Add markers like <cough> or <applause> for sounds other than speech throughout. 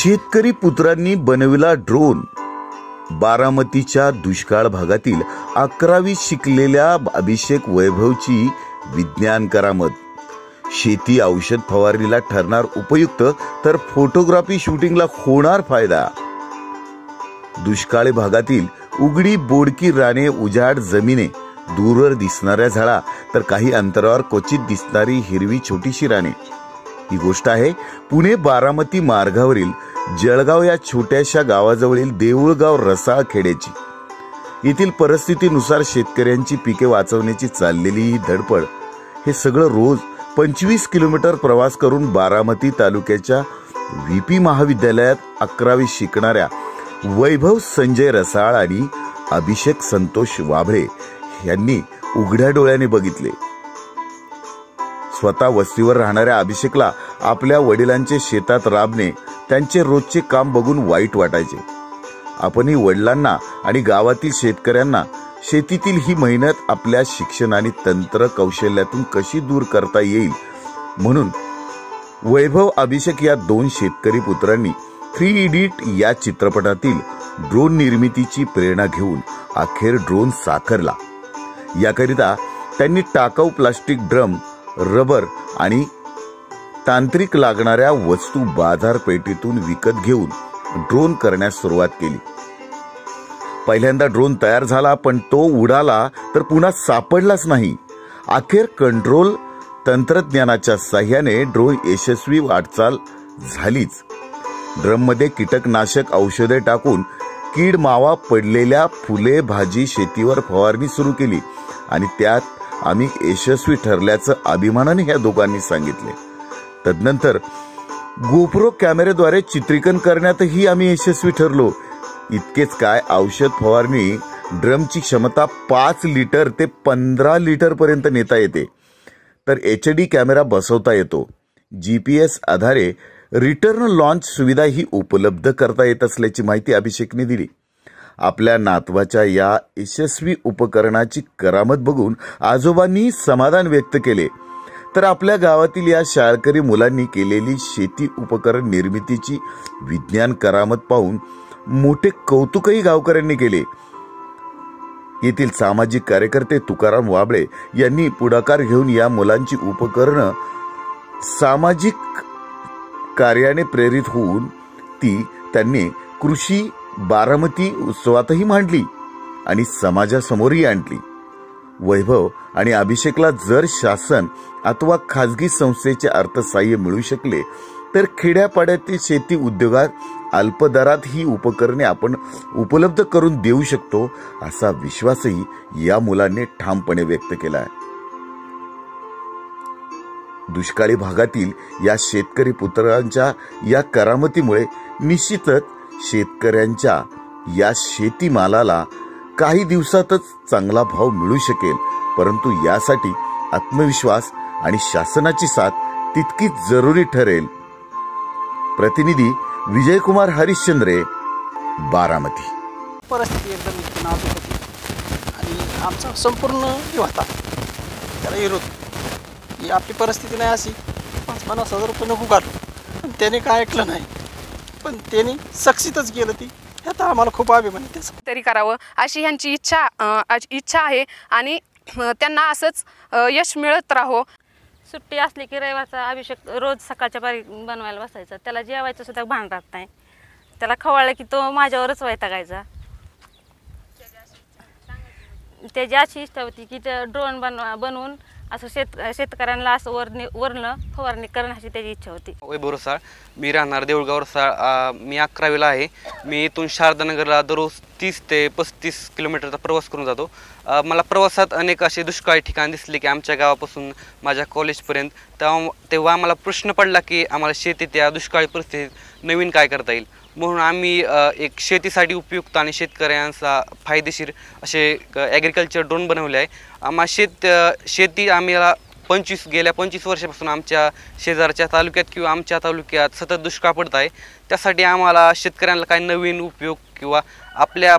शेतकरी पुत्रांनी बनविला ड्रोन. बारामतीच्या दुष्काळ भागातील अकरावी शिकलेल्या अभिषेक वैभवची विज्ञान करामत. शेती औषध फवारणीला ठरणार उपयुक्त तर फोटोग्राफी शूटिंगला होणार फायदा. दुष्काळी भागातील उघडी बोडकी राणे उजाड जमिने दूरवर दिसणाऱ्या झाडा तर काही अंतरावर क्वचित दिसणारी हिरवी छोटीशी राने ही गोष्ट आहे पुणे बारामती मार्गावरील जळगाव या छोट्याशा गावाजवळील देऊळगाव रसाळ खेड्याची येथील परिस्थितीनुसार शेतकऱ्यांची पिके वाचवण्याची चाललेली ही धडपड हे सगळं रोज पंचवीस किलोमीटर प्रवास करून बारामती तालुक्याच्या व्हीपी महाविद्यालयात अकरावी शिकणाऱ्या वैभव संजय रसाळ आणि अभिषेक संतोष वाभळे यांनी उघड्या डोळ्याने बघितले. स्वतः वस्तीवर राहणाऱ्या अभिषेकला आपल्या वडिलांचे शेतात राबणे त्यांचे रोजचे काम बघून वाईट वाटायचे. आपणही वडिलांना आणि गावातील शेतकऱ्यांना शेतीतील ही मेहनत आपल्या शिक्षण आणि तंत्र कौशल्यातून कशी दूर करता येईल म्हणून वैभव अभिषेक या दोन शेतकरी पुत्रांनी थ्री इडिट या चित्रपटातील ड्रोन निर्मितीची प्रेरणा घेऊन अखेर ड्रोन साखरला. याकरिता त्यांनी टाकाऊ प्लास्टिक ड्रम रबर आणि तांत्रिक लागणाऱ्या वस्तू बाजारपेठेतून विकत घेऊन ड्रोन करण्यास सुरुवात केली. पहिल्यांदा ड्रोन तयार झाला पण तो उडाला तर पुन्हा सापडलाच नाही. अखेर कंट्रोल तंत्रज्ञानाच्या साह्याने ड्रोन यशस्वी वाटचाल झालीच. ड्रममध्ये कीटकनाशक औषधे टाकून कीड मावा पडलेल्या फुले भाजी शेतीवर फवारणी सुरू केली आणि त्यात आम्ही यशस्वी ठरल्याचं अभिमानाने ह्या दोघांनी सांगितले. तदनंतर गोप्रो कॅमेऱ्याद्वारे चित्रीकरण करण्यातही आम्ही यशस्वी ठरलो. इतकेच काय औषध फवारणी ड्रमची क्षमता पाच लिटर ते पंधरा लिटर पर्यंत नेता येते. तर एच डी कॅमेरा बसवता येतो. जी पी एस आधारे रिटर्न लॉन्च सुविधा ही उपलब्ध करता येत असल्याची माहिती अभिषेकने दिली. आपल्या नातवाच्या या यशस्वी उपकरणाची करामत बघून आजोबांनी समाधान व्यक्त केले. तर आपल्या गावातील या शाळकरी मुलांनी केलेली शेती उपकरण निर्मितीची विज्ञान करामत पाहून मोठे कौतुकही गावकऱ्यांनी केले. येथील सामाजिक कार्यकर्ते तुकाराम वाबळे यांनी पुढाकार घेऊन या मुलांची उपकरणं सामाजिक कार्याने प्रेरित होऊन ती त्यांनी कृषी बारामती उत्सवातही मांडली आणि समाजासमोरही आणली. वैभव आणि अभिषेकला जर शासन अथवा खाजगी संस्थेचे अर्थसहाय्य मिळू शकले तर खेड्यापाड्यातील शेती उद्योगात अल्पदरात ही उपकरणे आपण उपलब्ध करून देऊ शकतो असा विश्वासही या मुलांनी ठामपणे व्यक्त केला आहे दुष्काळी भागातील या शेतकरी पुत्रांच्या या करामतीमुळे निश्चितच शेतकऱ्यांच्या या शेतीमालाला काही दिवसातच चांगला भाव मिळू शकेल. परंतु यासाठी आत्मविश्वास आणि शासनाची साथ तितकीच जरुरी ठरेल. प्रतिनिधी विजयकुमार हरिश्चंद्रे बारामती. परिस्थिती एकदम नाजूक होती. आणि आमचा संपूर्ण हे होता. त्याला विरोध. ही आपली परिस्थिती नाही अशी. पाच पन्नास हजार रुपये नको काढू. पण त्याने काय ऐकलं नाही. पण त्याने सक्सितच गेलं ती. ह्यात आम्हाला खूप अभिमान आहे त्याचा तरी करावं अशी ह्यांची इच्छा अं, आज- इच्छा आहे आणि अं, त्यांना असंच अं, यश मिळत राहो. सुट्टी असली की रविवारचा अभिषेक रोज सकाळच्या बारी बनवायला बसायचा. त्याला जेवायचं सुद्धा भान राहत नाही. त्याला खवळलं की तो माझ्यावरच वैतागायचा त्याची अशी इच्छा होती की ते ड्रोन बनवा बनवून असं शेत शेतकऱ्यांना असं वरणी वरनं फवारणी करणं अशी त्याची इच्छा होती. वैभव रसाळ मी राहणार देऊळगाव रसाळ मी अकरावीला आहे. मी इथून शारदानगरला दररोज तीस ते पस्तीस किलोमीटरचा प्रवास करून जातो. मला प्रवासात अनेक असे दुष्काळी ठिकाण दिसले की आमच्या गावापासून माझ्या कॉलेजपर्यंत. तेव्हा तेव्हा आम्हाला प्रश्न पडला की आम्हाला शेतीत या दुष्काळी परिस्थितीत नवीन काय करता येईल? म्हणून आम्ही एक शेतीसाठी उपयुक्त आणि शेतकऱ्यांचा फायदेशीर असे ॲग्रिकल्चर ड्रोन बनवले आहे. आम्हा शेत शेती आम्हाला पंचवीस गेल्या पंचवीस वर्षापासून आमच्या शेजारच्या तालुक्यात किंवा आमच्या तालुक्यात सतत दुष्काळ पडत आहे. त्यासाठी आम्हाला शेतकऱ्यांना काही नवीन उपयोग किंवा आपल्या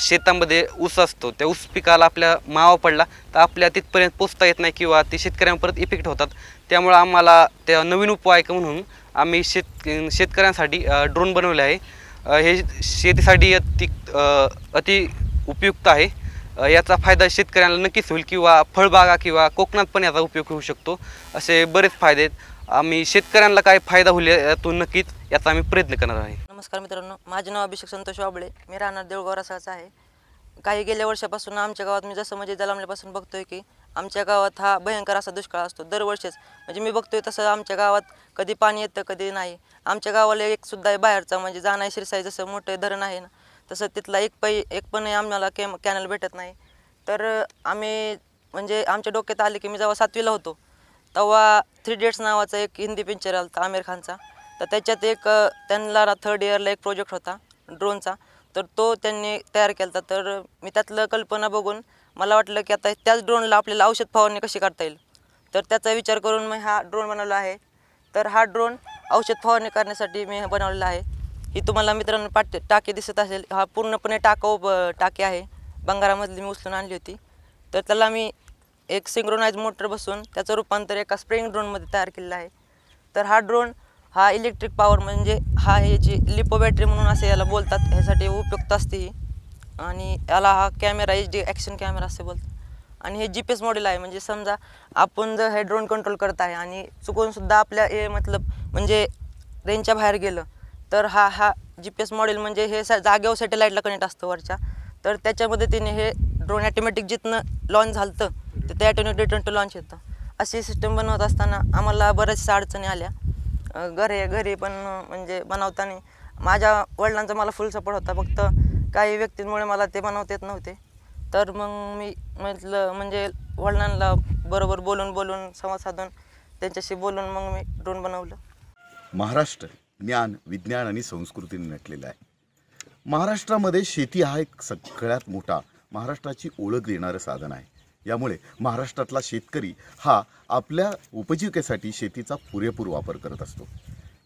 शेतामध्ये ऊस असतो त्या ऊस पिकाला आपल्या मावा पडला तर आपल्या तिथपर्यंत पोचता येत नाही किंवा ते शेतकऱ्यांपर्यंत इफेक्ट होतात. त्यामुळं आम्हाला त्या नवीन उपाय म्हणून आम्ही शेत शेतकऱ्यांसाठी ड्रोन बनवले आहे. हे शेतीसाठी अति अति उपयुक्त आहे. याचा फायदा शेतकऱ्यांना नक्कीच होईल किंवा फळबागा किंवा कोकणात पण याचा उपयोग होऊ शकतो. असे बरेच फायदे आहेत. आम्ही शेतकऱ्यांना काय फायदा होईल यातून नक्कीच याचा आम्ही प्रयत्न करणार आहे. नमस्कार मित्रांनो माझे नाव अभिषेक संतोष वाबळे. मी राहणार देऊळगाव रसाचा आहे. काही गेल्या वर्षापासून आमच्या गावात मी जसं म्हणजे जलमल्यापासून बघतोय की आमच्या गावात हा भयंकर असा दुष्काळ असतो दरवर्षीच. म्हणजे मी बघतोय तसं आमच्या गावात कधी पाणी येतं कधी नाही. आमच्या गावाला एक सुद्धा आहे बाहेरचा म्हणजे जाणाय शिरसाई जसं मोठं धरण आहे ना तसं तिथला एक पै एक पण आम्हाला कॅम कॅनल भेटत नाही. तर आम्ही म्हणजे आमच्या डोक्यात आले की मी जेव्हा सातवीला होतो तेव्हा थ्री डेट्स नावाचा एक हिंदी पिक्चर आला होता आमिर खानचा. तर त्याच्यात एक त्यांना थर्ड इयरला एक प्रोजेक्ट होता ड्रोनचा तर तो त्यांनी तयार केला होता तर मी त्यातलं कल्पना बघून मला वाटलं की आता त्याच ड्रोनला आपल्याला औषध फवारणी कशी करता येईल? तर त्याचा विचार करून मी हा ड्रोन बनवला आहे. तर हा ड्रोन औषध फवारणी करण्यासाठी मी बनवलेला आहे. ही तुम्हाला मित्रांनो पाट टाकी दिसत असेल. हा पूर्णपणे टाकाऊ ब- टाकी आहे. बंगारामधली मी उचलून आणली होती. तर त्याला मी एक सिंक्रोनाइज मोटर बसून त्याचं रूपांतर एका स्प्रिंग ड्रोनमध्ये तयार केलेलं आहे. तर हा ड्रोन हा इलेक्ट्रिक पॉवर म्हणजे हा ह्याची लिपो बॅटरी म्हणून असे याला बोलतात ह्यासाठी उपयुक्त असते ही. आणि याला हा camera H D action camera असे बोलतात. आणि हे जी पी एस मॉडेल आहे. म्हणजे समजा आपण जर हे ड्रोन कंट्रोल करत आहे आणि चुकूनसुद्धा आपल्या हे मतलब म्हणजे रेंजच्या बाहेर गेलं तर हा हा जी पी एस मॉडेल म्हणजे हे स जागेवर सॅटेलाईटला कनेक्ट असतं वरच्या. तर त्याच्या मदतीने हे ड्रोन ॲटोमॅटिक जिथनं लॉन्च झालं तर ते ॲटोमॅटिक रिटर्न टू लॉन्च येतं. अशी सिस्टम बनवत असताना आम्हाला बऱ्याचशा अडचणी आल्या. घरे घरी घरी पण म्हणजे बनवताना माझ्या वडिलांचा मला फुल सपोर्ट होता. फक्त काही व्यक्तींमुळे मला ते बनवता येत नव्हते. तर मग मी म्हटलं म्हणजे वडिलांना बरोबर बोलून बोलून संवाद साधून त्यांच्याशी बोलून मग मी ड्रोन बनवलं. महाराष्ट्र ज्ञान विज्ञान आणि संस्कृतीने नटलेला आहे. महाराष्ट्रामध्ये शेती हा एक सगळ्यात मोठा महाराष्ट्राची ओळख देणारं साधन आहे. यामुळे महाराष्ट्रातला शेतकरी हा आपल्या उपजीविकेसाठी शेतीचा पुरेपूर वापर करत असतो.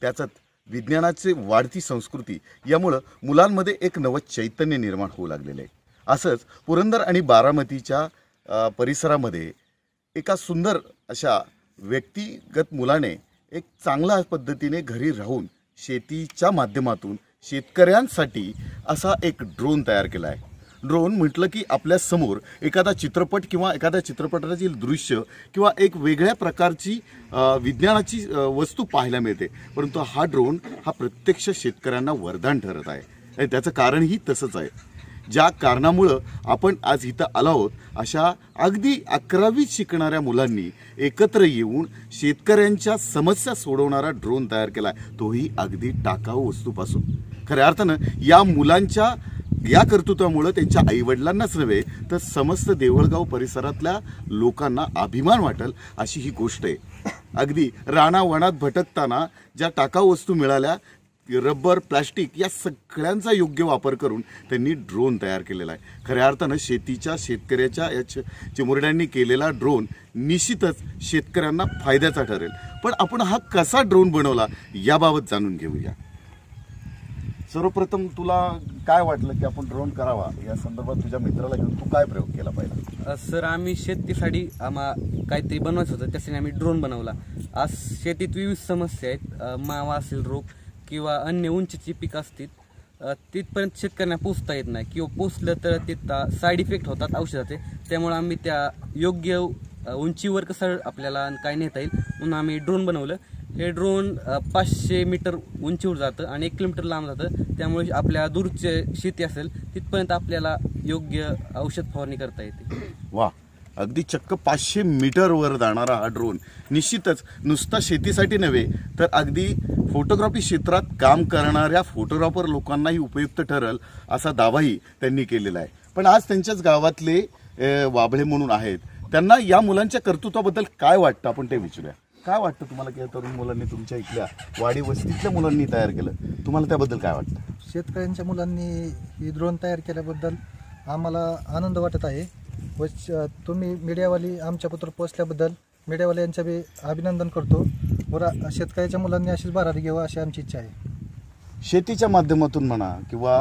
त्याच्यात विज्ञानाचे वाढती संस्कृती यामुळं मुलांमध्ये एक नवं चैतन्य निर्माण होऊ लागलेलं आहे. असंच पुरंदर आणि बारामतीच्या परिसरामध्ये एका सुंदर अशा व्यक्तिगत मुलाने एक चांगल्या पद्धतीने घरी राहून शेतीच्या माध्यमातून शेतकऱ्यांसाठी असा एक ड्रोन तयार केला आहे. ड्रोन म्हटलं की आपल्यासमोर एखादा चित्रपट किंवा एखाद्या चित्रपटातील दृश्य किंवा एक वेगळ्या प्रकारची विज्ञानाची वस्तू पाहायला मिळते. परंतु हा ड्रोन हा प्रत्यक्ष शेतकऱ्यांना वरदान ठरत आहे. आणि त्याचं कारणही तसंच आहे. ज्या कारणामुळं आपण आज इथं आलो आहोत अशा अगदी अकरावीत शिकणाऱ्या मुलांनी एकत्र येऊन शेतकऱ्यांच्या समस्या सोडवणारा ड्रोन तयार केला तोही अगदी टाकाऊ वस्तूपासून. खऱ्या अर्थानं या मुलांच्या या कर्तृत्वामुळं त्यांच्या आईवडिलांनाच नव्हे तर समस्त देवळगाव परिसरातल्या लोकांना अभिमान वाटेल अशी ही गोष्ट आहे. अगदी राणावणात भटकताना ज्या टाकाऊ वस्तू मिळाल्या रबर प्लास्टिक या सगळ्यांचा योग्य वापर करून त्यांनी ड्रोन तयार केलेला आहे. खऱ्या अर्थानं शेतीच्या शेतकऱ्याच्या या चिमुरड्यांनी केलेला ड्रोन निश्चितच शेतकऱ्यांना फायद्याचा ठरेल. पण आपण हा कसा ड्रोन बनवला याबाबत जाणून घेऊया. सर्वप्रथम तुला काय वाटलं की आपण ड्रोन करावा? या संदर्भात तुझ्या मित्राला घेऊन तू काय प्रयोग केला पाहिजे अ, सर आम्ही शेतीसाठी आम्हा काहीतरी बनवायचं होतं त्यासाठी आम्ही ड्रोन बनवला. आज शेतीत विविध समस्या आहेत. अ, मावा असेल रोग किंवा अन्य उंचीची पिकं असतील अ, तिथपर्यंत शेतकऱ्यांना पोचता येत नाही किंवा पोचलं तर तिथं साईड इफेक्ट होतात औषधाचे त्यामुळे आम्ही त्या योग्य अ, उंचीवर कसं आपल्याला काय नेता येईल म्हणून आम्ही ड्रोन बनवलं. हे ड्रोन पाचशे मीटर उंचीवर जातं आणि एक किलोमीटर लांब जातं. त्यामुळे आपल्या दूरचे शेती असेल तिथपर्यंत आपल्याला योग्य औषध फवारणी करता येते. वा अगदी चक्क पाचशे मीटरवर जाणारा हा ड्रोन निश्चितच नुसता शेतीसाठी नव्हे तर अगदी फोटोग्राफी क्षेत्रात काम करणाऱ्या फोटोग्राफर लोकांनाही उपयुक्त ठरेल असा दावाही त्यांनी केलेला आहे. पण आज त्यांच्याच गावातले अ, वाबळे म्हणून आहेत. त्यांना या मुलांच्या कर्तृत्वाबद्दल काय वाटतं? आपण ते विचारूया. काय वाटतं तुम्हाला की या तरुण मुलांनी तुमच्या इथल्या वाडी वस्तीतल्या मुलांनी तयार केलं? तुम्हाला त्याबद्दल काय वाटतं? शेतकऱ्यांच्या मुलांनी ही ड्रोन तयार केल्याबद्दल आम्हाला आनंद वाटत आहे. व श- तुम्ही मीडियावाली आमच्या पत्र पोचल्याबद्दल मीडियावाले यांचं बी अभिनंदन करतो. व रा- शेतकऱ्याच्या मुलांनी अशीच भरारी घ्यावं अशी आमची इच्छा आहे. शेतीच्या माध्यमातून म्हणा किंवा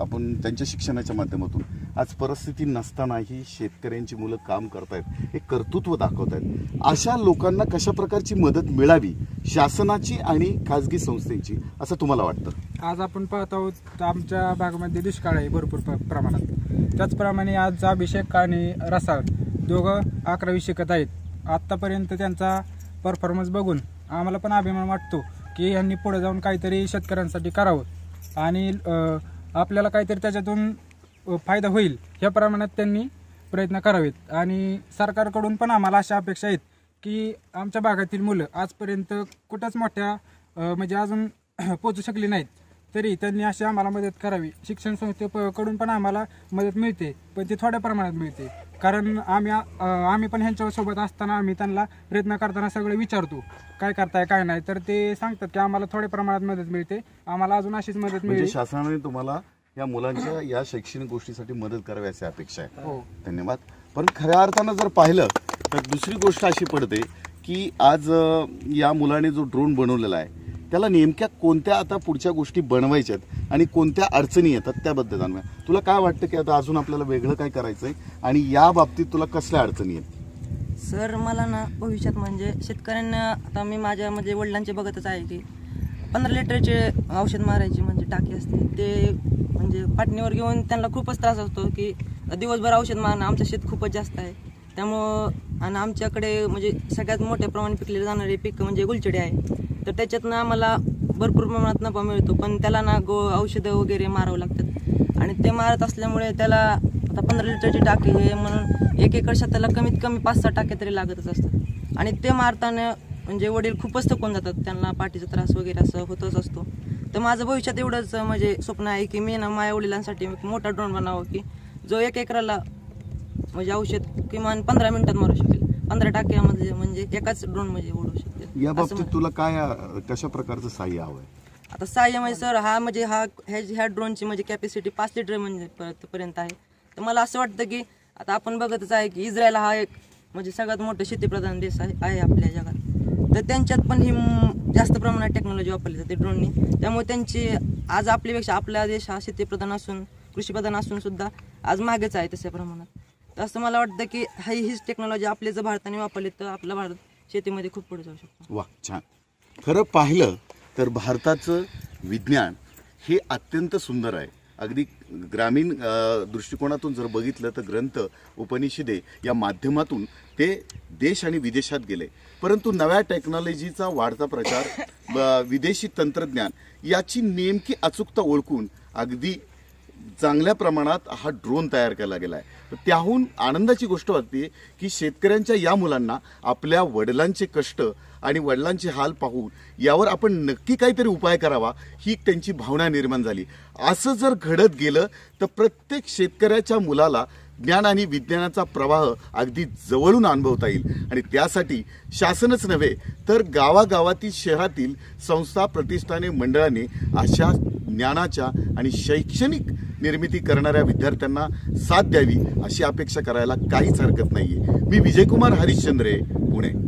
आपण त्यांच्या शिक्षणाच्या माध्यमातून आज परिस्थिती नसतानाही शेतकऱ्यांची मुलं काम करतायत हे कर्तृत्व दाखवतायत. अशा लोकांना कशा प्रकारची मदत मिळावी शासनाची आणि खाजगी संस्थेची असं तुम्हाला वाटतं? आज आपण पाहत आहोत तर आमच्या भागामध्ये दुष्काळ आहे भरपूर प्रमाणात. त्याचप्रमाणे आज अभिषेक आणि रसाळ दोघं अकरावी शिकत आहेत. आत्तापर्यंत त्यांचा परफॉर्मन्स बघून आम्हाला पण अभिमान वाटतो. की यांनी पुढे जाऊन काहीतरी शेतकऱ्यांसाठी करावं. आणि आपल्याला काहीतरी त्याच्यातून फायदा होईल ह्या प्रमाणात त्यांनी प्रयत्न करावेत. आणि सरकारकडून पण आम्हाला अशा अपेक्षा आहेत की आमच्या भागातील मुलं आजपर्यंत कुठंच मोठ्या म्हणजे अजून <clears throat> पोचू शकली नाहीत. तरी त्यांनी अशी आम्हाला मदत करावी. शिक्षण संस्थेकडून पण आम्हाला मदत मिळते पण ती थोड्या प्रमाणात मिळते. कारण आम्ही आम्ही पण ह्यांच्यासोबत असताना आम्ही त्यांना प्रयत्न करताना सगळं विचारतो काय करताय काय नाही. तर ते सांगतात की आम्हाला थोड्या प्रमाणात मदत मिळते. आम्हाला अजून अशीच मदत म्हणजे मिळेल. शासनाने तुम्हाला या मुलांच्या या शैक्षणिक गोष्टीसाठी मदत करावी अशी अपेक्षा आहे. हो. धन्यवाद. पण खऱ्या अर्थानं जर पाहिलं तर दुसरी गोष्ट अशी पडते की आज या मुलाने जो ड्रोन बनवलेला आहे त्याला नेमक्या कोणत्या आता पुढच्या गोष्टी बनवायच्यात आणि कोणत्या अडचणी येतात त्याबद्दल जाणूया. तुला काय वाटतं की आता अजून आपल्याला वेगळं काय करायचं आहे आणि या बाबतीत तुला कसल्या अडचणी आहेत? सर मला ना भविष्यात म्हणजे शेतकऱ्यांना आता मी माझ्या म्हणजे वडिलांचे बघतच आहे की पंधरा लिटरचे औषध मारायची म्हणजे टाकी असते. ते म्हणजे पाटणीवर घेऊन त्यांना खूपच त्रास असतो की दिवसभर औषध मारणं आमचं शेत खूपच जास्त आहे. त्यामुळं आणि आमच्याकडे म्हणजे सगळ्यात मोठ्या प्रमाणात पिकले जाणारे पीक म्हणजे गुलचडी आहे. तर त्याच्यातनं आम्हाला भरपूर प्रमाणात नफा मिळतो पण त्याला ना गो औषधं वगैरे मारावं लागतात. आणि ते मारत असल्यामुळे त्याला आता पंधरा लिटरची टाकी हे म्हणून एक एकर शेताला कमीत कमी पाच सहा टाके तरी लागतच असतात. आणि ते मारताना म्हणजे वडील खूपच थकून जातात त्यांना पाठीचा त्रास वगैरे असं होतच असतो. तर माझं भविष्यात एवढंच म्हणजे स्वप्न आहे की मी ना माझ्या वडिलांसाठी एक मोठा ड्रोन बनावं की जो एक एकराला म्हणजे औषध किमान पंधरा मिनिटात मारू शकेल. पंधरा टाक्यामध्ये म्हणजे एकाच ड्रोन म्हणजे ओढू शकेल. या बाबतीत तुला काय अ, कशा प्रकारचं सहाय्य हवं आहे? आता सहाय्य म्हणजे सर हा म्हणजे हा ह्या ह्या ड्रोनची म्हणजे कॅपॅसिटी पाच लिटर म्हणजे पर्यंत- पर्यंत आहे. तर मला असं वाटतं की आता आपण बघतच आहे की इस्रायल हा एक म्हणजे सगळ्यात मोठा शेतीप्रधान देश आहे आहे आपल्या जगात. तर त्यांच्यात पण ही म- जास्त प्रमाणात टेक्नॉलॉजी वापरली जाते ड्रोननी त्यामुळे त्यांची आज आपल्यापेक्षा आपला देश हा शेतीप्रधान असून कृषीप्रधान असून सुद्धा आज मागेच आहे तशा प्रमाणात. तर असं मला वाटतं की ही हीच टेक्नॉलॉजी आपली जर भारताने वापरली तर आपला भारत शेतीमध्ये खूप पुढे जाऊ शकतो. वा छान. खरं पाहिलं तर भारताचं विज्ञान हे अत्यंत सुंदर आहे. अगदी ग्रामीण दृष्टिकोनातून जर बघितलं तर ग्रंथ उपनिषदे या माध्यमातून ते देश आणि विदेशात गेले. परंतु नव्या टेक्नॉलॉजीचा वाढता प्रचार ब- विदेशी तंत्रज्ञान याची नेमकी अचूकता ओळखून अगदी चांगल्या प्रमाणात हा ड्रोन तयार केला गेला आहे तर त्याहून आनंदाची गोष्ट वाटते की शेतकऱ्यांच्या या मुलांना आपल्या वडिलांचे कष्ट आणि वडिलांचे हाल पाहून यावर आपण नक्की काहीतरी उपाय करावा ही त्यांची भावना निर्माण झाली. असं जर घडत गेलं तर प्रत्येक शेतकऱ्याच्या मुलाला ज्ञान आणि विज्ञानाचा प्रवाह अगदी जवळून अनुभवता येईल. आणि त्यासाठी शासनच नव्हे तर गावागावातील शहरातील संस्था प्रतिष्ठाने मंडळाने अशा ज्ञानाच्या आणि शैक्षणिक निर्मिती करणाऱ्या विद्यार्थ्यांना साथ द्यावी अशी अपेक्षा करायला काहीच हरकत नाहीये. मी विजयकुमार हरिश्चंद्रे पुणे.